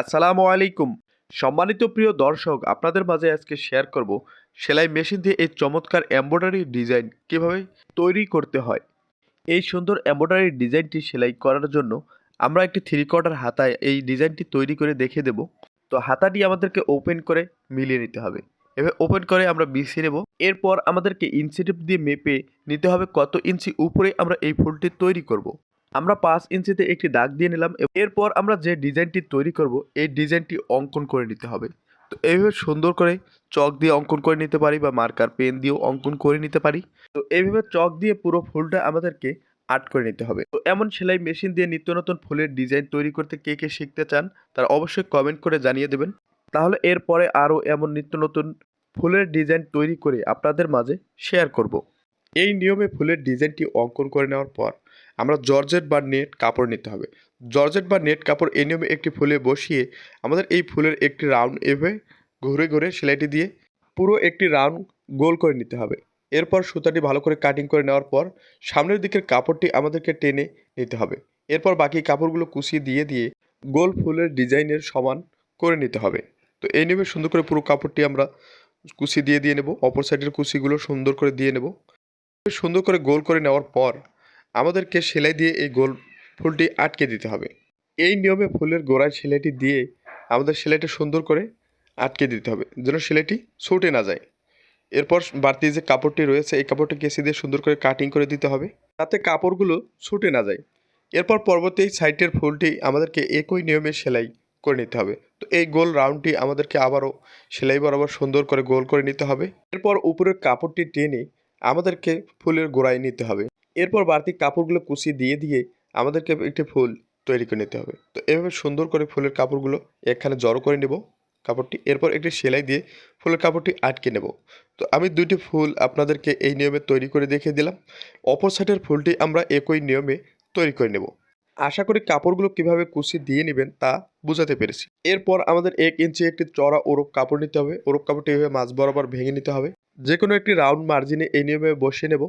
আসসালামু আলাইকুম। সম্মানিত প্রিয় দর্শক, আপনাদের মাঝে আজকে শেয়ার করব সেলাই মেশিন দিয়ে এই চমৎকার এমব্রয়ডারি ডিজাইন কীভাবে তৈরি করতে হয়। এই সুন্দর এমব্রয়ডারি ডিজাইনটি সেলাই করার জন্য আমরা একটি থ্রি কোয়ার্টার হাতায় এই ডিজাইনটি তৈরি করে দেখে দেব। তো হাতাটি আমাদেরকে ওপেন করে মিলিয়ে নিতে হবে। এবার ওপেন করে আমরা বিছিয়ে নেব। এরপর আমাদেরকে ইঞ্চি টেপ দিয়ে মেপে নিতে হবে কত ইঞ্চি উপরে আমরা এই ফুলটি তৈরি করব। আমরা পাঁচ ইঞ্চিতে একটি দাগ দিয়ে নিলাম এরপর আমরা যে ডিজাইনটি তৈরি করব, এই ডিজাইনটি অঙ্কন করে নিতে হবে। তো এইভাবে সুন্দর করে চক দিয়ে অঙ্কন করে নিতে পারি বা মার্কার পেন দিয়েও অঙ্কন করে নিতে পারি। তো এইভাবে চক দিয়ে পুরো ফুলটা আমাদেরকে আর্ট করে নিতে হবে। তো এমন সেলাই মেশিন দিয়ে নিত্য নতুন ফুলের ডিজাইন তৈরি করতে কে কে শিখতে চান, তারা অবশ্যই কমেন্ট করে জানিয়ে দেবেন। তাহলে এরপরে আরও এমন নিত্য নতুন ফুলের ডিজাইন তৈরি করে আপনাদের মাঝে শেয়ার করব। এই নিয়মে ফুলের ডিজাইনটি অঙ্কন করে নেওয়ার পর আমরা জর্জেট বা নেট কাপড় নিতে হবে। জর্জেট বা নেট কাপড় এই নিয়মে একটি ফুলে বসিয়ে আমাদের এই ফুলের একটি রাউন্ড এভাবে ঘুরে ঘুরে সেলাইটি দিয়ে পুরো একটি রাউন্ড গোল করে নিতে হবে। এরপর সুতাটি ভালো করে কাটিং করে নেওয়ার পর সামনের দিকের কাপড়টি আমাদেরকে টেনে নিতে হবে। এরপর বাকি কাপড়গুলো কুচিয়ে দিয়ে দিয়ে গোল ফুলের ডিজাইনের সমান করে নিতে হবে। তো এই নিয়মে সুন্দর করে পুরো কাপড়টি আমরা কুচি দিয়ে দিয়ে নেব। অপর সাইডের কুচিগুলো সুন্দর করে দিয়ে নেব। সুন্দর করে গোল করে নেওয়ার পর আমাদেরকে সেলাই দিয়ে এই গোল ফুলটি আটকে দিতে হবে। এই নিয়মে ফুলের গোড়ায় সেলাইটি দিয়ে আমাদের সেলাইটা সুন্দর করে আটকে দিতে হবে যেন সেলাইটি ছুটে না যায়। এরপর বাড়তি যে কাপড়টি রয়েছে, এই কাপড়টি কেসি দিয়ে সুন্দর করে কাটিং করে দিতে হবে তাতে কাপড়গুলো ছুটে না যায়। এরপর পরবর্তী এই সাইডের ফুলটি আমাদেরকে একই নিয়মে সেলাই করে নিতে হবে। তো এই গোল রাউন্ডটি আমাদেরকে আবারও সেলাই বরাবর সুন্দর করে গোল করে নিতে হবে। এরপর উপরের কাপড়টি টেনে আমাদেরকে ফুলের গোড়ায় নিতে হবে। এরপর বাড়তি কাপড়গুলো কুচিয়ে দিয়ে দিয়ে আমাদেরকে একটি ফুল তৈরি করে নিতে হবে। তো এভাবে সুন্দর করে ফুলের কাপড়গুলো এখানে জড়ো করে নেব কাপড়টি। এরপর একটি সেলাই দিয়ে ফুলের কাপড়টি আটকে নেব। তো আমি দুইটি ফুল আপনাদেরকে এই নিয়মে তৈরি করে দেখিয়ে দিলাম। অপর সাইডের ফুলটি আমরা একই নিয়মে তৈরি করে নেব। আশা করি কাপড়গুলো কীভাবে কুচি দিয়ে নেবেন তা বুঝাতে পেরেছি। এরপর আমাদের এক ইঞ্চি একটি চড়া ওরপ কাপড় নিতে হবে। ওরপ কাপড়টি এভাবে মাছ বরাবর ভেঙে নিতে হবে। যে কোনো একটি রাউন্ড মার্জিনে এই নিয়মে বসিয়ে নেব।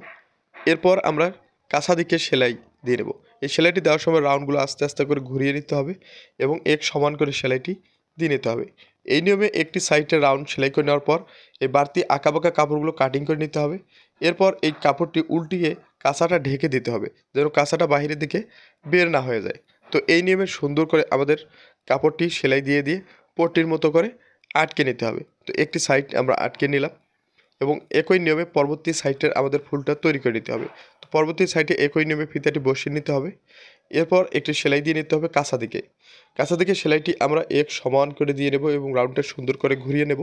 এরপর আমরা কাঁচা দিকে সেলাই দিয়ে নেব। এই সেলাইটি দেওয়ার সময় রাউন্ডগুলো আস্তে আস্তে করে ঘুরিয়ে নিতে হবে এবং এক সমান করে সেলাইটি দিয়ে নিতে হবে। এই নিয়মে একটি সাইডে রাউন্ড সেলাই করে নেওয়ার পর এই বাড়তি আঁকাবাঁকা কাপড়গুলো কাটিং করে নিতে হবে। এরপর এই কাপড়টি উল্টিয়ে কাঁচাটা ঢেকে দিতে হবে, যেন কাঁচাটা বাহিরের দিকে বের না হয়ে যায়। তো এই নিয়মে সুন্দর করে আমাদের কাপড়টি সেলাই দিয়ে দিয়ে পট্টির মতো করে আটকে নিতে হবে। তো একটি সাইড আমরা আটকে নিলাম এবং একই নিয়মে পরবর্তী সাইডের আমাদের ফুলটা তৈরি করে নিতে হবে। তো পরবর্তী সাইডে একই নিয়মে ফিতাটি বসিয়ে নিতে হবে। এরপর একটি সেলাই দিয়ে নিতে হবে কাঁচা দিকে। কাঁচা দিকে সেলাইটি আমরা এক সমান করে দিয়ে নেব এবং রাউন্ডটা সুন্দর করে ঘুরিয়ে নেব।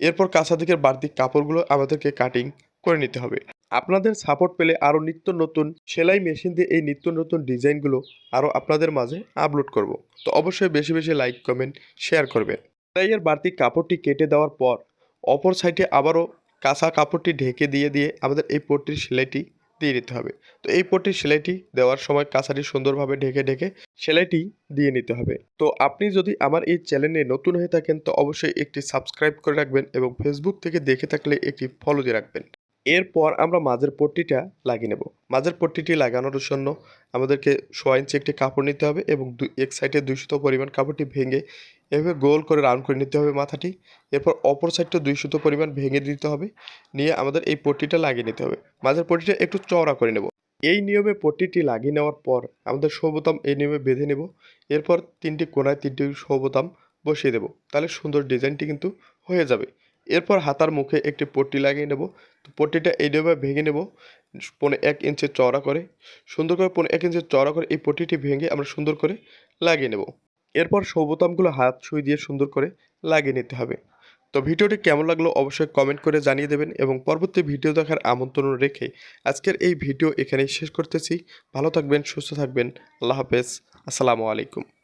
এরপর কাঁচা দিকের বাড়তি কাপড়গুলো আমাদেরকে কাটিং করে নিতে হবে। আপনাদের সাপোর্ট পেলে আরও নিত্য নতুন সেলাই মেশিন দিয়ে এই নিত্য নতুন ডিজাইনগুলো আরও আপনাদের মাঝে আপলোড করব। তো অবশ্যই বেশি বেশি লাইক কমেন্ট শেয়ার করবেন। সেলাইয়ের বাড়তি কাপড়টি কেটে দেওয়ার পর, অপর সাইডে আবারও কাঁচা কাপড়টি ঢেকে দিয়ে দিয়ে আমাদের এই পট্টির সেলাইটি দিয়ে নিতে হবে। তো এই পট্টির সেলাইটি দেওয়ার সময় কাঁচাটি সুন্দরভাবে ঢেকে ঢেকে সেলাইটি দিয়ে নিতে হবে। তো আপনি যদি আমার এই চ্যানেলে নতুন হয়ে থাকেন, তো অবশ্যই একটি সাবস্ক্রাইব করে রাখবেন এবং ফেসবুক থেকে দেখে থাকলে একটি ফলো দিয়ে রাখবেন। এরপর আমরা মাঝের পট্টিটা লাগিয়ে নেব। মাঝের পট্টিটি লাগানোর জন্য আমাদেরকে সোয়া ইঞ্চি একটি কাপড় নিতে হবে এবং এক সাইডে দুইশত পরিমাণ কাপড়টি ভেঙে এভাবে গোল করে রাউন্ড করে নিতে হবে মাথাটি। এরপর অপর সাইডটা দুইশত পরিমাণ ভেঙে দিতে হবে। নিয়ে আমাদের এই পট্টিটা লাগিয়ে নিতে হবে। মাঝের পট্টিটা একটু চওড়া করে নেব। এই নিয়মে পট্টিটি লাগিয়ে নেওয়ার পর আমাদের সৌবোতাম এই নিয়মে বেঁধে নেব। এরপর তিনটি কোনায় তিনটি সৌবোতাম বসিয়ে দেব। তাহলে সুন্দর ডিজাইনটি কিন্তু হয়ে যাবে। এরপর হাতার মুখে একটি পট্টি লাগিয়ে নেব। তো পট্টিটা এই নিয়মে ভেঙে নেব। পনে এক ইঞ্চি চওড়া করে। সুন্দর করে পনে এক ইঞ্চি চওড়া করে এই পট্টিটি ভেঙে আমরা সুন্দর করে লাগিয়ে নেব। এরপর সৌবোতামগুলো হাত ছুঁই দিয়ে সুন্দর করে লাগিয়ে নিতে হবে। তো ভিডিওটি কেমন লাগল অবশ্যই কমেন্ট করে জানিয়ে দেবেন এবং পরবর্তী ভিডিও দেখার আমন্ত্রণ রেখে আজকের এই ভিডিও এখানেই শেষ করতেছি। ভালো থাকবেন, সুস্থ থাকবেন। আল্লাহ হাফেজ। আসসালামু আলাইকুম।